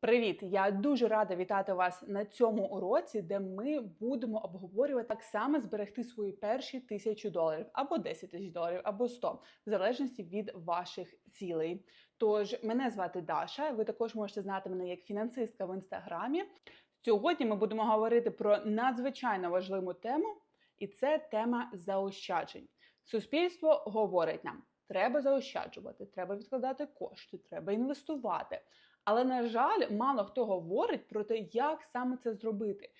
Привіт! Я дуже рада вітати вас на цьому уроці, де ми будемо обговорювати так само зберегти свої перші тисячу доларів або 10 тисяч доларів, або 100, в залежності від ваших цілей. Тож мене звати Даша. Ви також можете знати мене як фінансистка в інстаграмі. Сьогодні ми будемо говорити про надзвичайно важливу тему, і це тема заощаджень. Суспільство говорить нам: треба заощаджувати, треба відкладати кошти, треба інвестувати. Але, на жаль, мало хто говорить про те, як саме це зробити.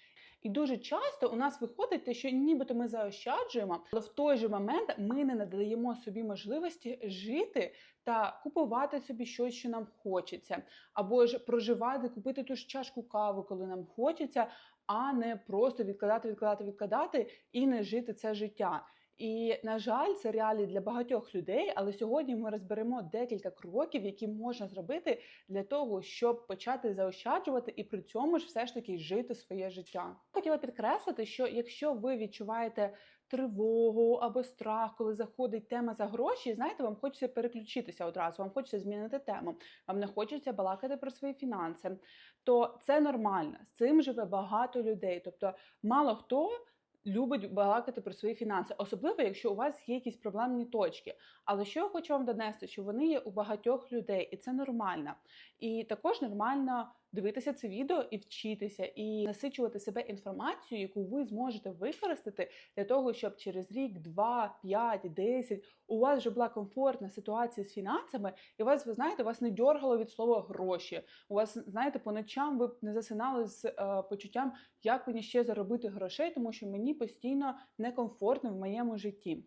І дуже часто у нас виходить те, що нібито ми заощаджуємо, але в той же момент ми не надаємо собі можливості жити та купувати собі щось, що нам хочеться, або ж проживати, купити ту ж чашку кави, коли нам хочеться, а не просто відкладати, відкладати, відкладати і не жити це життя. І на жаль, це реалії для багатьох людей. Але сьогодні ми розберемо декілька кроків, які можна зробити для того, щоб почати заощаджувати і при цьому ж все ж таки жити своє життя. Хотіла підкреслити, що якщо ви відчуваєте тривогу або страх, коли заходить тема за гроші, знаєте, вам хочеться переключитися одразу, вам хочеться змінити тему, вам не хочеться балакати про свої фінанси, то це нормально. З цим живе багато людей. Тобто, мало хто любить балакати про свої фінанси, особливо якщо у вас є якісь проблемні точки. Але що я хочу вам донести, що вони є у багатьох людей, і це нормально. І також нормально дивитися це відео і вчитися, і насичувати себе інформацією, яку ви зможете використати для того, щоб через рік, два, п'ять, десять у вас вже була комфортна ситуація з фінансами, і вас, ви знаєте, вас не дьоргало від слова гроші. У вас, знаєте, по ночам ви б не засинали з е, почуттям, як мені ще заробити грошей, тому що мені постійно некомфортно в моєму житті.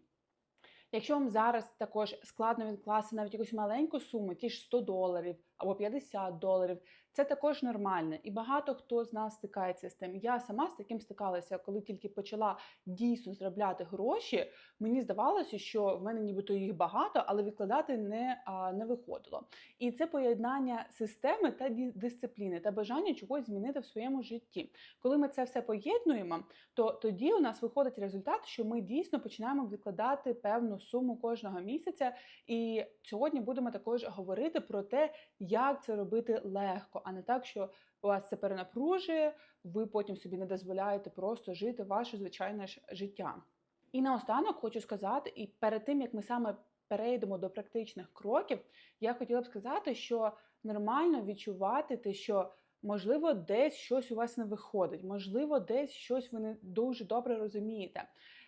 Якщо вам зараз також складно відкласти навіть якусь маленьку суму, ті ж 100 доларів або 50 доларів, це також нормально. І багато хто з нас стикається з тим. Я сама з таким стикалася, коли тільки почала дійсно заробляти гроші. Мені здавалося, що в мене нібито їх багато, але відкладати не, а, не виходило. І це поєднання системи та дисципліни та бажання чогось змінити в своєму житті. Коли ми це все поєднуємо, то тоді у нас виходить результат, що ми дійсно починаємо відкладати певну суму кожного місяця. І сьогодні будемо також говорити про те, як це робити легко, а не так, що вас це перенапружує, ви потім собі не дозволяєте просто жити ваше звичайне ж життя. І наостанок хочу сказати, і перед тим як ми саме перейдемо до практичних кроків, я хотіла б сказати, що нормально відчувати те, що. Можливо, десь щось у вас не виходить, можливо, десь щось ви не дуже добре розумієте.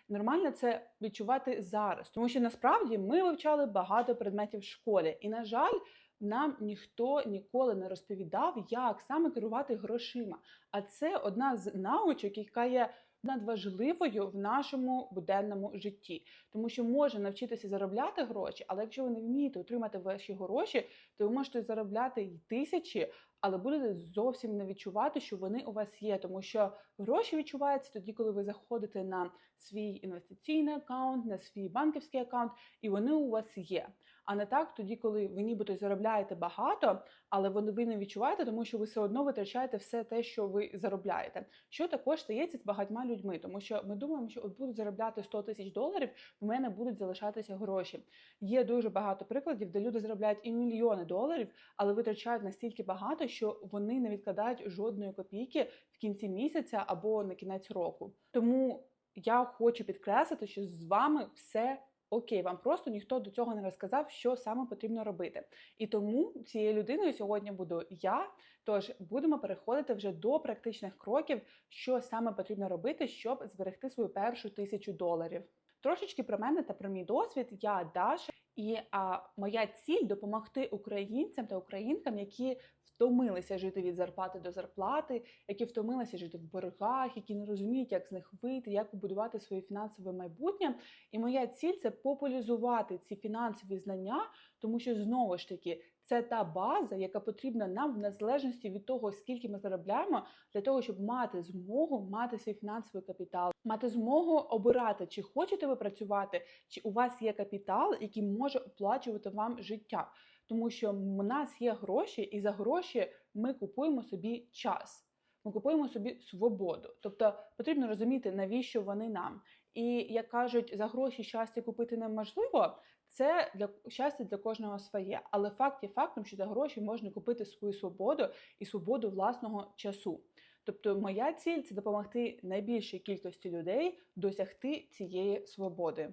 Нормально це відчувати зараз, тому що насправді ми вивчали багато предметів в школі, і, на жаль, нам ніхто ніколи не розповідав, як саме керувати грошима. А це одна з навичок, яка є надважливою в нашому буденному житті, тому що можна навчитися заробляти гроші, але якщо ви не вмієте отримати ваші гроші, то ви можете заробляти й тисячі, але будете зовсім не відчувати, що вони у вас є, тому що гроші відчуваються тоді, коли ви заходите на свій інвестиційний аккаунт, на свій банківський аккаунт, і вони у вас є. А не так тоді, коли ви нібито заробляєте багато, але ви не відчуваєте, тому що ви все одно витрачаєте все те, що ви заробляєте. Що також стається з багатьма людьми, тому що ми думаємо, що от будуть заробляти 100 тисяч доларів, в мене будуть залишатися гроші. Є дуже багато прикладів, де люди заробляють і мільйони доларів, але витрачають настільки багато, що вони не відкладають жодної копійки в кінці місяця або на кінець року. Тому я хочу підкреслити, що з вами все. Окей, вам просто ніхто до цього не розказав, що саме потрібно робити. І тому цією людиною сьогодні буду я. Тож будемо переходити вже до практичних кроків, що саме потрібно робити, щоб зберегти свою першу тисячу доларів. Трошечки про мене та про мій досвід. Я Даша, і а, моя ціль допомогти українцям та українкам, які втомилися жити від зарплати до зарплати, які втомилися жити в боргах, які не розуміють, як з них вийти, як побудувати своє фінансове майбутнє. І моя ціль це популяризувати ці фінансові знання, тому що знову ж таки. Це та база, яка потрібна нам в незалежності від того, скільки ми заробляємо, для того, щоб мати змогу мати свій фінансовий капітал, мати змогу обирати, чи хочете ви працювати, чи у вас є капітал, який може оплачувати вам життя тому що в нас є гроші, і за гроші ми купуємо собі час. Ми купуємо собі свободу. Тобто потрібно розуміти, навіщо вони нам. І як кажуть, за гроші щастя купити неможливо. Це для щастя для кожного своє, але факт є фактом, що за гроші можна купити свою свободу і свободу власного часу. Тобто, моя ціль це допомогти найбільшій кількості людей досягти цієї свободи.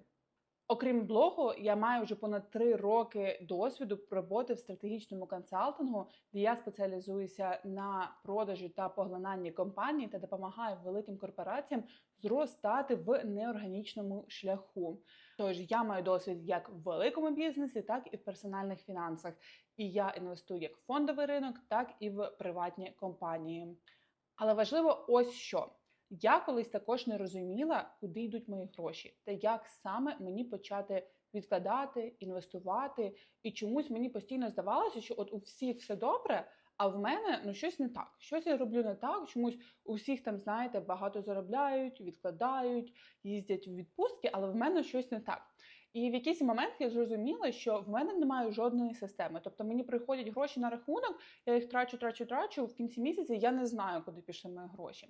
Окрім блогу, я маю вже понад три роки досвіду роботи в стратегічному консалтингу, де я спеціалізуюся на продажі та поглинанні компаній та допомагаю великим корпораціям зростати в неорганічному шляху. Тож я маю досвід як в великому бізнесі, так і в персональних фінансах. І я інвестую як в фондовий ринок, так і в приватні компанії. Але важливо ось що. Я колись також не розуміла, куди йдуть мої гроші, та як саме мені почати відкладати, інвестувати. І чомусь мені постійно здавалося, що от у всіх все добре, а в мене ну щось не так. Щось я роблю не так. Чомусь у всіх там, знаєте, багато заробляють, відкладають, їздять у відпустки, але в мене щось не так. І в якийсь момент я зрозуміла, що в мене немає жодної системи. Тобто мені приходять гроші на рахунок, я їх трачу, трачу, трачу. В кінці місяця я не знаю, куди пішли мої гроші.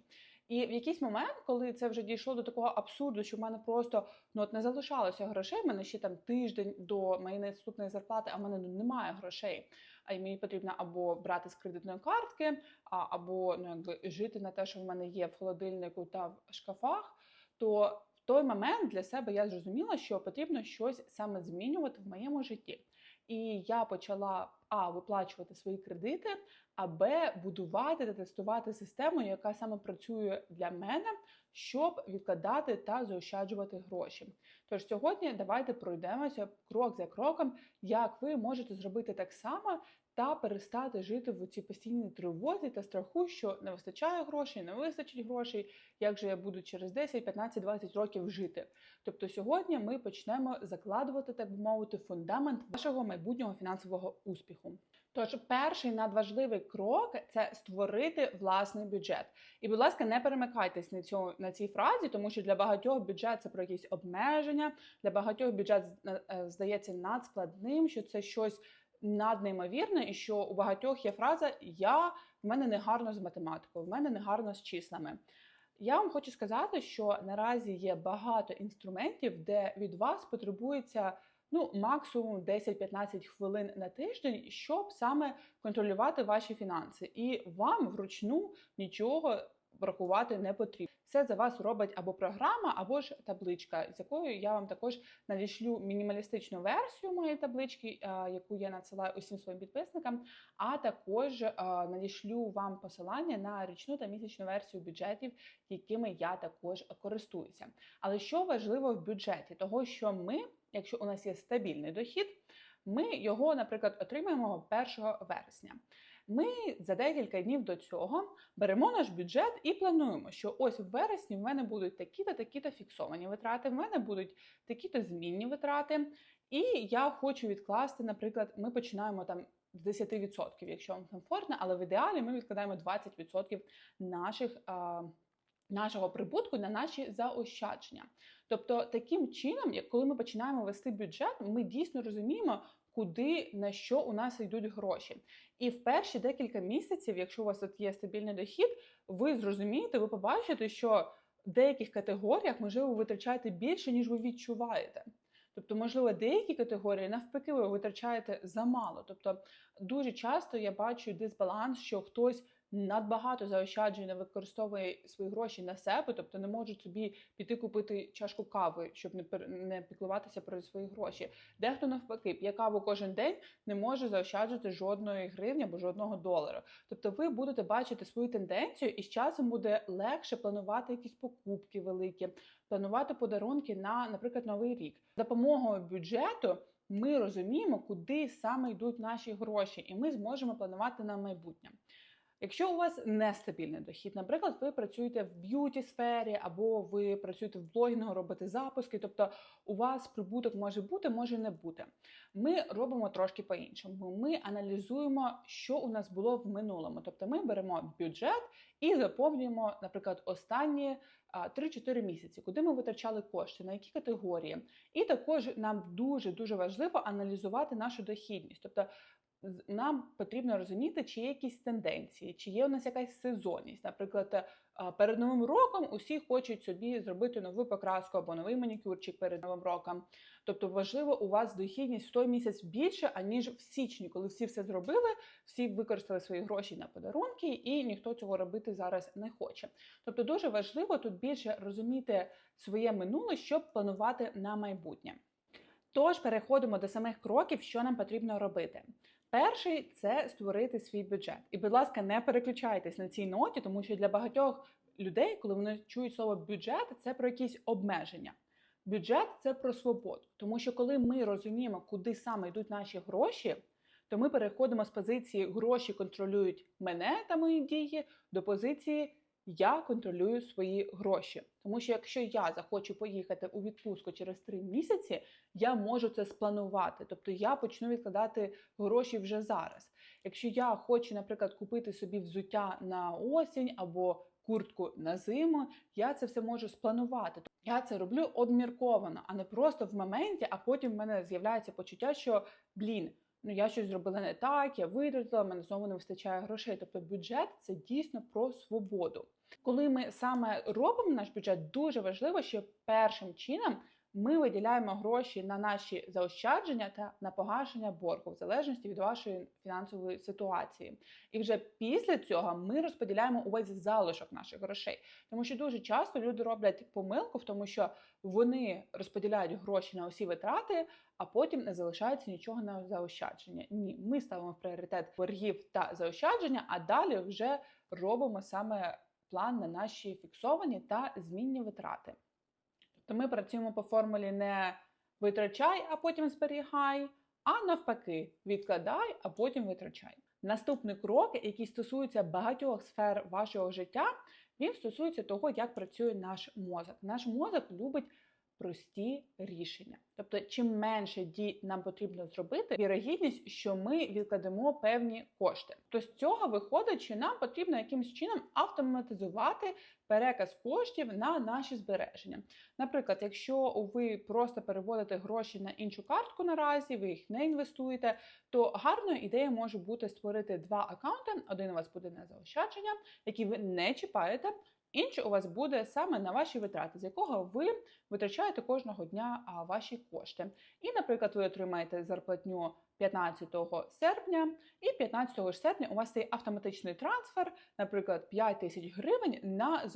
І в якийсь момент, коли це вже дійшло до такого абсурду, що в мене просто ну от не залишалося грошей, в мене ще там тиждень до моєї наступної зарплати, а в мене ну, немає грошей. А мені потрібно або брати з кредитної картки, або ну якби жити на те, що в мене є в холодильнику та в шкафах. То в той момент для себе я зрозуміла, що потрібно щось саме змінювати в моєму житті. І я почала а виплачувати свої кредити, а Б будувати та тестувати систему, яка саме працює для мене, щоб відкладати та заощаджувати гроші. Тож сьогодні давайте пройдемося крок за кроком, як ви можете зробити так само та перестати жити в цій постійній тривозі та страху, що не вистачає грошей, не вистачить грошей, як же я буду через 10, 15, 20 років жити. Тобто сьогодні ми почнемо закладувати, так би мовити, фундамент вашого майбутнього фінансового успіху. Тож, перший надважливий крок це створити власний бюджет. І, будь ласка, не перемикайтесь на цьому на цій фразі, тому що для багатьох бюджет це про якісь обмеження, для багатьох бюджет е, е, здається надскладним, що це щось наднеймовірне, і що у багатьох є фраза Я в мене не гарно з математикою, в мене не гарно з числами. Я вам хочу сказати, що наразі є багато інструментів, де від вас потребується ну, максимум 10-15 хвилин на тиждень, щоб саме контролювати ваші фінанси. І вам вручну нічого врахувати не потрібно. Все за вас робить або програма, або ж табличка, з якою я вам також надішлю мінімалістичну версію моєї таблички, яку я надсилаю усім своїм підписникам. А також надішлю вам посилання на річну та місячну версію бюджетів, якими я також користуюся. Але що важливо в бюджеті, того що ми, якщо у нас є стабільний дохід, ми його, наприклад, отримаємо 1 вересня. Ми за декілька днів до цього беремо наш бюджет і плануємо, що ось в вересні в мене будуть такі-то, такі-то фіксовані витрати, в мене будуть такі-то змінні витрати. І я хочу відкласти, наприклад, ми починаємо там з 10%, якщо вам комфортно, але в ідеалі ми відкладаємо 20% наших. А, Нашого прибутку на наші заощадження. Тобто, таким чином, як коли ми починаємо вести бюджет, ми дійсно розуміємо, куди на що у нас йдуть гроші. І в перші декілька місяців, якщо у вас тут є стабільний дохід, ви зрозумієте, ви побачите, що в деяких категоріях, можливо, ви витрачаєте більше, ніж ви відчуваєте. Тобто, можливо, деякі категорії навпаки ви витрачаєте замало. Тобто, дуже часто я бачу дисбаланс, що хтось надбагато заощаджень не використовує свої гроші на себе, тобто не можуть собі піти купити чашку кави, щоб не не піклуватися про свої гроші. Дехто навпаки п'є каву кожен день, не може заощаджувати жодної гривні або жодного долара. Тобто, ви будете бачити свою тенденцію, і з часом буде легше планувати якісь покупки великі, планувати подарунки на, наприклад, новий рік. За допомогою б'юджету. Ми розуміємо, куди саме йдуть наші гроші, і ми зможемо планувати на майбутнє. Якщо у вас нестабільний дохід, наприклад, ви працюєте в б'юті сфері, або ви працюєте в блогінгу, робите запуски, тобто у вас прибуток може бути, може не бути. Ми робимо трошки по-іншому. Ми аналізуємо, що у нас було в минулому. Тобто ми беремо бюджет і заповнюємо, наприклад, останні 3-4 місяці, куди ми витрачали кошти, на які категорії. І також нам дуже дуже важливо аналізувати нашу дохідність. Тобто нам потрібно розуміти, чи є якісь тенденції, чи є у нас якась сезонність. Наприклад, е, перед новим роком усі хочуть собі зробити нову покраску або новий манікюрчик перед новим роком. Тобто важливо у вас дохідність в той місяць більше, аніж в січні, коли всі все зробили, всі використали свої гроші на подарунки, і ніхто цього робити зараз не хоче. Тобто дуже важливо тут більше розуміти своє минуле, щоб планувати на майбутнє. Тож переходимо до самих кроків, що нам потрібно робити. Перший це створити свій бюджет. І, будь ласка, не переключайтесь на цій ноті, тому що для багатьох людей, коли вони чують слово бюджет, це про якісь обмеження. Бюджет це про свободу, тому що коли ми розуміємо, куди саме йдуть наші гроші, то ми переходимо з позиції гроші контролюють мене та мої дії до позиції я контролюю свої гроші. Тому що якщо я захочу поїхати у відпустку через три місяці, я можу це спланувати. Тобто я почну відкладати гроші вже зараз. Якщо я хочу, наприклад, купити собі взуття на осінь або куртку на зиму, я це все можу спланувати. Я це роблю обмірковано, а не просто в моменті, а потім в мене з'являється почуття, що блін. Ну, я щось зробила не так, я витратила, мене знову не вистачає грошей. Тобто бюджет це дійсно про свободу. Коли ми саме робимо наш бюджет, дуже важливо, що першим чином ми виділяємо гроші на наші заощадження та на погашення боргу, в залежності від вашої фінансової ситуації. І вже після цього ми розподіляємо увесь залишок наших грошей. Тому що дуже часто люди роблять помилку в тому, що вони розподіляють гроші на усі витрати, а потім не залишається нічого на заощадження. Ні, ми ставимо в пріоритет боргів та заощадження, а далі вже робимо саме план на наші фіксовані та змінні витрати. Тобто ми працюємо по формулі не витрачай, а потім зберігай, а навпаки, відкладай, а потім витрачай. Наступний крок, який стосується багатьох сфер вашого життя, він стосується того, як працює наш мозок. Наш мозок любить прості рішення. Тобто, чим менше дій нам потрібно зробити, вірогідність, що ми відкладемо певні кошти. То з цього виходить, що нам потрібно якимось чином автоматизувати переказ коштів на наші збереження. Наприклад, якщо ви просто переводите гроші на іншу картку наразі, ви їх не інвестуєте, то гарною ідеєю може бути створити два акаунти. Один у вас буде на заощадження, які ви не чіпаєте. Інший у вас буде саме на ваші витрати, з якого ви витрачаєте кожного дня ваші кошти. І, наприклад, ви отримаєте зарплатню 15 серпня, і 15 серпня у вас є автоматичний трансфер, наприклад, 5 тисяч гривень на,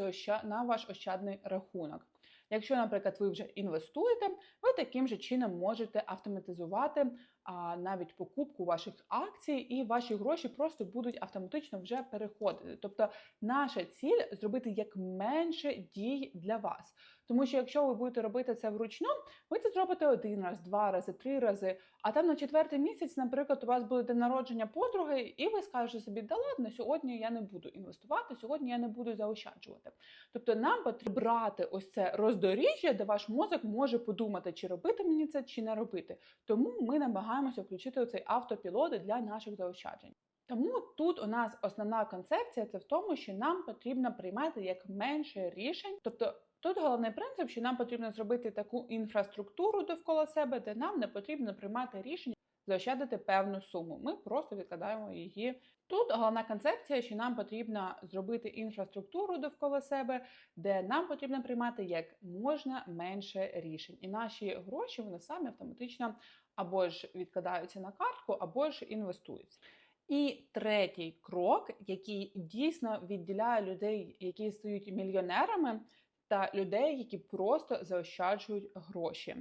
на ваш ощадний рахунок. Якщо, наприклад, ви вже інвестуєте, ви таким же чином можете автоматизувати а, навіть покупку ваших акцій, і ваші гроші просто будуть автоматично вже переходити. Тобто, наша ціль зробити як менше дій для вас. Тому що якщо ви будете робити це вручну, ви це зробите один раз, два рази, три рази. А там на четвертий місяць, наприклад, у вас буде день народження подруги, і ви скажете собі, да ладно, сьогодні я не буду інвестувати, сьогодні я не буду заощаджувати. Тобто нам потрібно брати ось це роздоріжжя, де ваш мозок може подумати, чи робити мені це, чи не робити. Тому ми намагаємося включити цей автопілот для наших заощаджень. Тому тут у нас основна концепція це в тому, що нам потрібно приймати як менше рішень, тобто. Тут головний принцип, що нам потрібно зробити таку інфраструктуру довкола себе, де нам не потрібно приймати рішення заощадити певну суму. Ми просто відкладаємо її. Тут головна концепція, що нам потрібно зробити інфраструктуру довкола себе, де нам потрібно приймати як можна менше рішень. І наші гроші вони самі автоматично або ж відкладаються на картку, або ж інвестуються. І третій крок, який дійсно відділяє людей, які стають мільйонерами, та людей, які просто заощаджують гроші.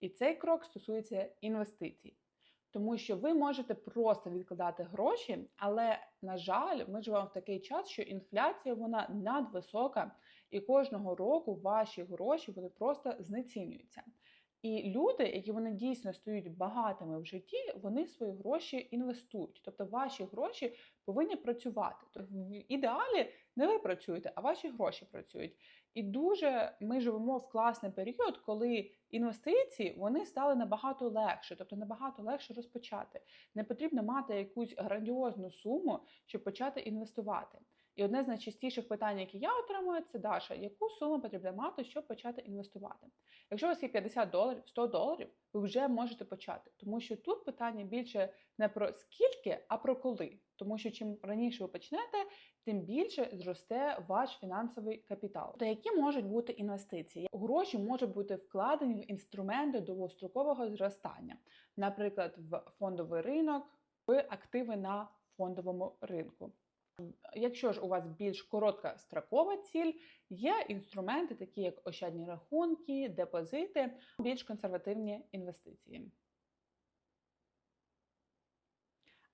І цей крок стосується інвестицій. Тому що ви можете просто відкладати гроші, але, на жаль, ми живемо в такий час, що інфляція вона надвисока, і кожного року ваші гроші вони просто знецінюються. І люди, які вони дійсно стають багатими в житті, вони свої гроші інвестують. Тобто ваші гроші повинні працювати. Тобто в ідеалі не ви працюєте, а ваші гроші працюють. І дуже ми живемо в класний період, коли інвестиції вони стали набагато легше, тобто набагато легше розпочати. Не потрібно мати якусь грандіозну суму, щоб почати інвестувати. І одне з найчастіших питань, які я отримую, це Даша, яку суму потрібно мати, щоб почати інвестувати? Якщо у вас є 50 доларів, 100 доларів, ви вже можете почати, тому що тут питання більше не про скільки, а про коли. Тому що чим раніше ви почнете, тим більше зросте ваш фінансовий капітал. То які можуть бути інвестиції? Гроші можуть бути вкладені в інструменти довгострокового зростання, наприклад, в фондовий ринок, в активи на фондовому ринку. Якщо ж у вас більш коротка строкова ціль, є інструменти, такі як ощадні рахунки, депозити, більш консервативні інвестиції.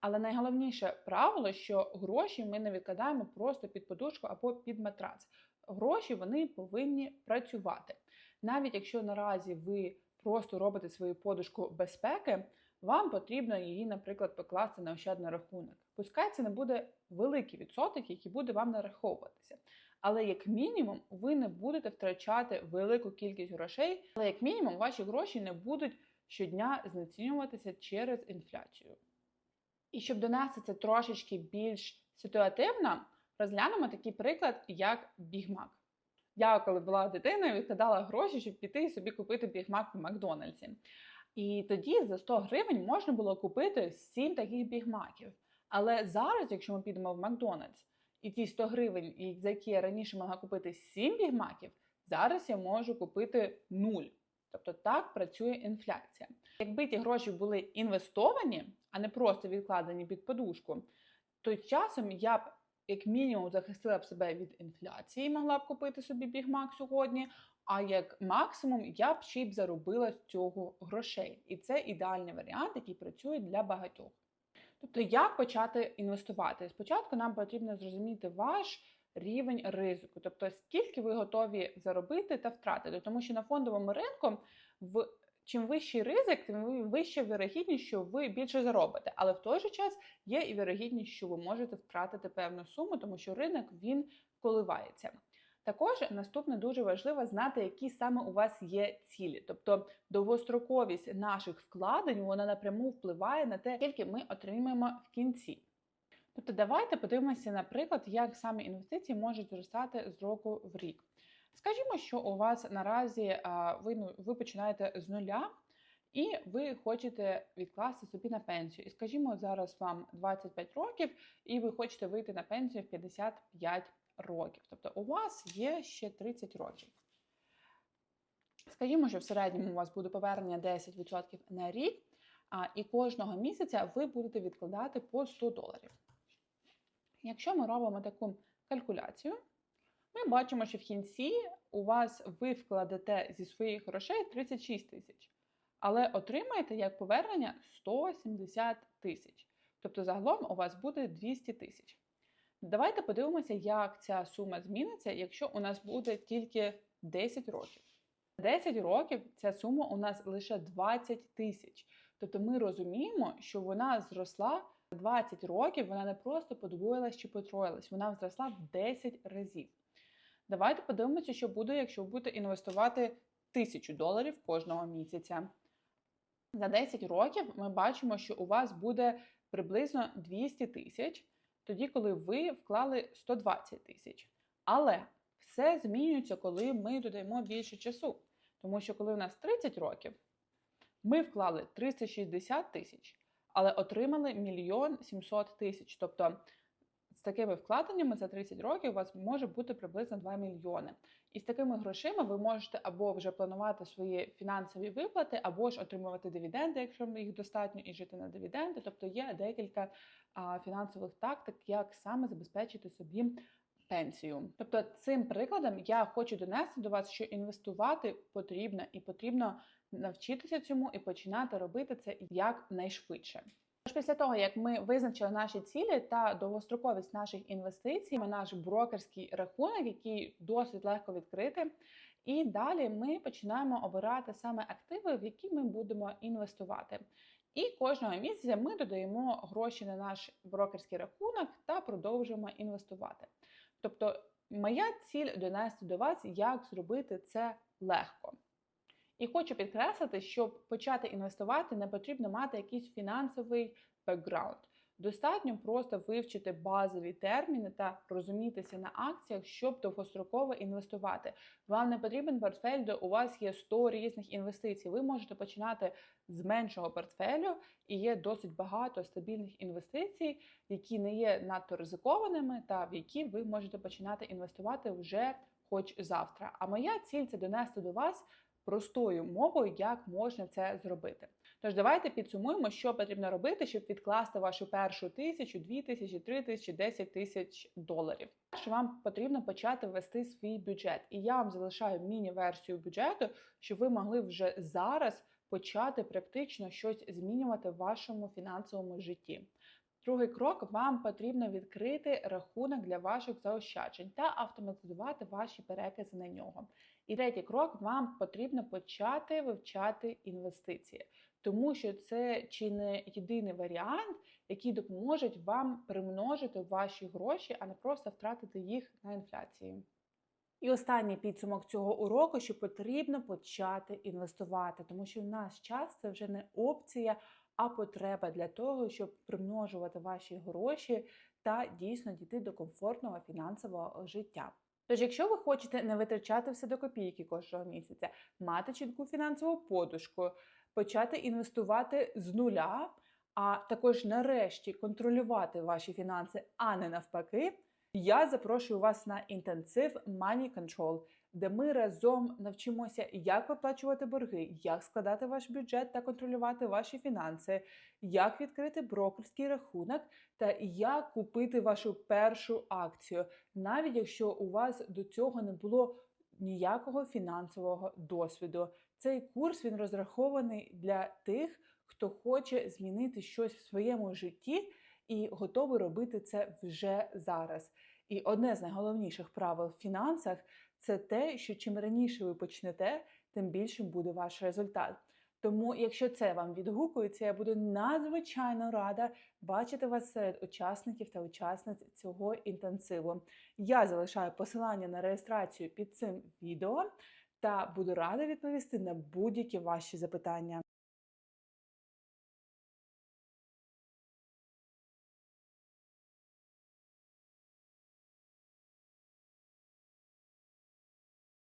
Але найголовніше правило, що гроші ми не відкладаємо просто під подушку або під матрац. Гроші вони повинні працювати. Навіть якщо наразі ви просто робите свою подушку безпеки, вам потрібно її, наприклад, покласти на ощадний рахунок. Пускай це не буде великий відсоток, який буде вам нараховуватися. Але як мінімум ви не будете втрачати велику кількість грошей, але як мінімум ваші гроші не будуть щодня знецінюватися через інфляцію. І щоб донести це трошечки більш ситуативно, розглянемо такий приклад, як бігмак. Я, коли була дитиною, відкладала гроші, щоб піти і собі купити бігмак в Макдональдсі. І тоді за 100 гривень можна було купити 7 таких бігмаків. Але зараз, якщо ми підемо в Макдональдс, і ті 100 гривень, за які я раніше могла купити 7 бігмаків, зараз я можу купити 0. Тобто так працює інфляція. Якби ті гроші були інвестовані, а не просто відкладені під подушку, то часом я б як мінімум захистила б себе від інфляції, могла б купити собі бігмак сьогодні. А як максимум я б ще й б заробила з цього грошей. І це ідеальний варіант, який працює для багатьох. Тобто, як почати інвестувати? Спочатку нам потрібно зрозуміти ваш рівень ризику, тобто скільки ви готові заробити та втратити. Тому що на фондовому ринку в чим вищий ризик, тим вища вірогідність, що ви більше заробите. Але в той же час є і вірогідність, що ви можете втратити певну суму, тому що ринок він коливається. Також наступне дуже важливо знати, які саме у вас є цілі. Тобто довгостроковість наших вкладень вона напряму впливає на те, скільки ми отримаємо в кінці. Тобто, давайте подивимося, наприклад, як саме інвестиції можуть зростати з року в рік. Скажімо, що у вас наразі ви, ну, ви починаєте з нуля. І ви хочете відкласти собі на пенсію. І скажімо, зараз вам 25 років, і ви хочете вийти на пенсію в 55 років. Тобто у вас є ще 30 років. Скажімо, що в середньому у вас буде повернення 10% на рік, а, і кожного місяця ви будете відкладати по 100 доларів. Якщо ми робимо таку калькуляцію, ми бачимо, що в кінці у вас ви вкладете зі своїх грошей 36 тисяч, але отримаєте як повернення 170 тисяч. Тобто загалом у вас буде 200 тисяч. Давайте подивимося, як ця сума зміниться, якщо у нас буде тільки 10 років. 10 років ця сума у нас лише 20 тисяч. Тобто ми розуміємо, що вона зросла 20 років, вона не просто подвоїлась чи потроїлась, вона зросла в 10 разів. Давайте подивимося, що буде, якщо ви будете інвестувати 1000 доларів кожного місяця. За 10 років ми бачимо, що у вас буде приблизно 200 тисяч, тоді, коли ви вклали 120 тисяч. Але все змінюється, коли ми додаємо більше часу. Тому що, коли у нас 30 років, ми вклали 360 тисяч, але отримали мільйон 700 тисяч. Тобто такими вкладеннями за 30 років у вас може бути приблизно 2 мільйони. І з такими грошима ви можете або вже планувати свої фінансові виплати, або ж отримувати дивіденди, якщо їх достатньо, і жити на дивіденди. Тобто є декілька а, фінансових тактик, як саме забезпечити собі пенсію. Тобто, цим прикладом я хочу донести до вас, що інвестувати потрібно і потрібно навчитися цьому і починати робити це якнайшвидше. Тож після того, як ми визначили наші цілі та довгостроковість наших інвестицій, наш брокерський рахунок, який досить легко відкрити. І далі ми починаємо обирати саме активи, в які ми будемо інвестувати. І кожного місяця ми додаємо гроші на наш брокерський рахунок та продовжуємо інвестувати. Тобто, моя ціль донести до вас, як зробити це легко. І хочу підкреслити, щоб почати інвестувати, не потрібно мати якийсь фінансовий бекграунд. Достатньо просто вивчити базові терміни та розумітися на акціях, щоб довгостроково інвестувати. Вам не потрібен портфель, де у вас є 100 різних інвестицій. Ви можете починати з меншого портфелю, і є досить багато стабільних інвестицій, які не є надто ризикованими, та в які ви можете починати інвестувати вже хоч завтра. А моя ціль це донести до вас простою мовою, як можна це зробити. Тож давайте підсумуємо, що потрібно робити, щоб відкласти вашу першу тисячу, дві тисячі, три тисячі, десять тисяч доларів. Перше, вам потрібно почати вести свій бюджет, і я вам залишаю міні-версію бюджету, щоб ви могли вже зараз почати практично щось змінювати в вашому фінансовому житті. Другий крок вам потрібно відкрити рахунок для ваших заощаджень та автоматизувати ваші перекази на нього. І третій крок вам потрібно почати вивчати інвестиції, тому що це чи не єдиний варіант, який допоможе вам примножити ваші гроші, а не просто втратити їх на інфляції. І останній підсумок цього уроку, що потрібно почати інвестувати, тому що в наш час це вже не опція, а потреба для того, щоб примножувати ваші гроші та дійсно дійти до комфортного фінансового життя. Тож, якщо ви хочете не витрачати все до копійки кожного місяця, мати чітку фінансову подушку, почати інвестувати з нуля, а також нарешті контролювати ваші фінанси, а не навпаки, я запрошую вас на інтенсив Money Control, де ми разом навчимося, як виплачувати борги, як складати ваш бюджет та контролювати ваші фінанси, як відкрити брокерський рахунок та як купити вашу першу акцію, навіть якщо у вас до цього не було ніякого фінансового досвіду. Цей курс він розрахований для тих, хто хоче змінити щось в своєму житті і готовий робити це вже зараз. І одне з найголовніших правил в фінансах це те, що чим раніше ви почнете, тим більшим буде ваш результат. Тому, якщо це вам відгукується, я буду надзвичайно рада бачити вас серед учасників та учасниць цього інтенсиву. Я залишаю посилання на реєстрацію під цим відео та буду рада відповісти на будь-які ваші запитання.